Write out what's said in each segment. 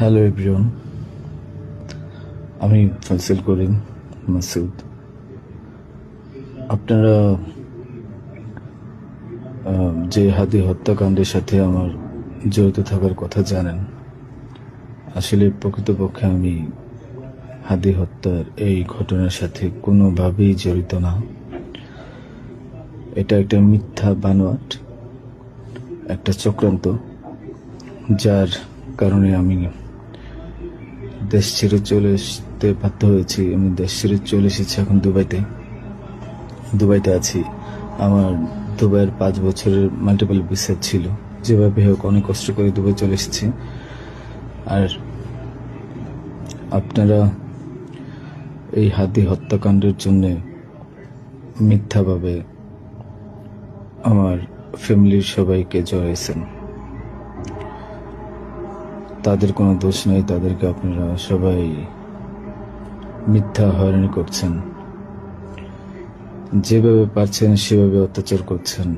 Hello everyone আমি ফয়সাল করিম মাসুদ। আপনারা যে হাদি হত্যাকাণ্ডের সাথে আমার জড়িত থাকার কথা জানেন, আসলে প্রকৃতপক্ষে আমি হাদি হত্যার এই ঘটনার সাথে কোনোভাবেই জড়িত না। এটা একটা মিথ্যা বানোয়াট, একটা চক্রান্ত, যার কারণে আমি দেশ ছেড়ে চলে আসতে বাধ্য হয়েছি। আমি দেশ ছেড়ে চলে এসেছি এখন দুবাইতে। দুবাইতে আছি। আমার দুবাইয়ের পাঁচ বছরের মাল্টিপল ভিসা ছিল। যেভাবে হোক অনেক কষ্ট করে দুবাই চলে এসেছি। আর আপনারা এই হাতি হত্যাকাণ্ডের জন্য মিথ্যাভাবে আমার ফ্যামিলির সবাইকে জড়াইছেন। তাদের কোনো দোষ নেই, তাদেরকে আপনারা সবাই মিথ্যা হয়রানি করছেন। যেভাবে পারছেন, সেভাবে অত্যাচার করছেন।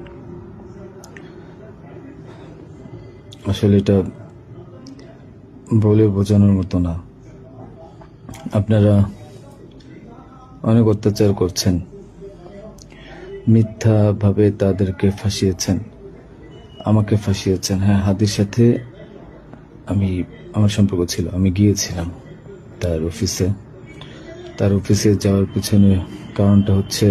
আসলে এটা বলে বোঝানোর মতো না। আপনারা অনেক অত্যাচার করছেন। মিথ্যাভাবে তাদেরকে ফাঁসিয়েছেন। আমাকে ফাঁসিয়েছেন। হ্যাঁ হাদির সাথে আমি, আমার সম্পর্ক ছিল, আমি গিয়েছিলাম তার অফিসে তার অফিসে যাওয়ার পিছনে কারণটা হচ্ছে,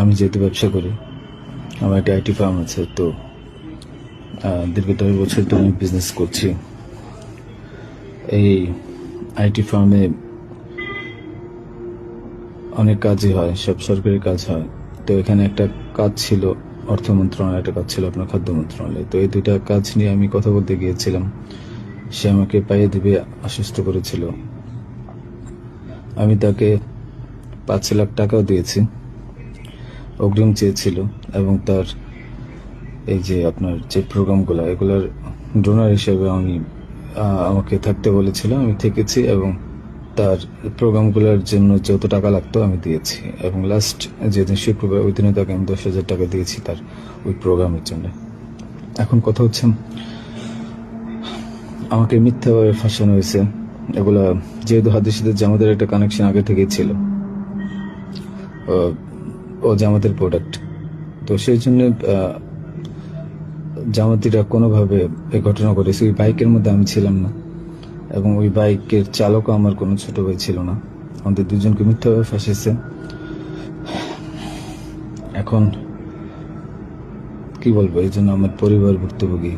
আমি যেহেতু ব্যবসা করি, আমার একটা আইটি ফার্ম আছে, তো দীর্ঘ দশ বছর ধরে আমি বিজনেস করছি। এই আইটি ফার্মে অনেক কাজই হয়, সব সরকারি কাজ হয়। তো এখানে একটা কাজ ছিল অর্থ মন্ত্রণালয়, একটা কাজ ছিল আপনার খাদ্য মন্ত্রণালয়। তো এই দুইটা কাজ নিয়ে আমি কথা বলতে গিয়েছিলাম। সে আমাকে পাইয়ে দিবে, আশ্বস্ত করেছিল। আমি তাকে পাঁচ লাখ টাকাও দিয়েছি। অগ্রিম চেয়েছিল এবং তার এই যে আপনার যে প্রোগ্রামগুলো, এগুলোর ডোনার হিসেবে আমি আমাকে থাকতে বলেছিল। আমি থেকেছি এবং তার প্রোগ্রামগুলোর জন্য যত টাকা লাগতো আমি দিয়েছি। এবং লাস্ট যেদিন শুক্রবার, ওই দিনে তাকে আমি দশ হাজার টাকা দিয়েছি তার ওই প্রোগ্রামের জন্য। এখন কথা হচ্ছে, আমাকে মিথ্যাভাবে ফাঁসানো হয়েছে। এগুলা যেহেতু হাদির সাথে একটা কানেকশন আগে থেকেই ছিল। ও- জামাতের প্রোডাক্ট তো সেই জন্য জামাতিরা কোনোভাবে এই ঘটনা ঘটেছে। ওই বাইকের মধ্যে আমি ছিলাম না। এবং ওই বাইকের চালকও আমার কোনো ছোট ভাই ছিল না। আমাদের দুজনকে মিথ্যাভাবে ফাঁসিয়েছে। এখন কি বলব, এই জন্য আমার পরিবার ভুক্তভোগী।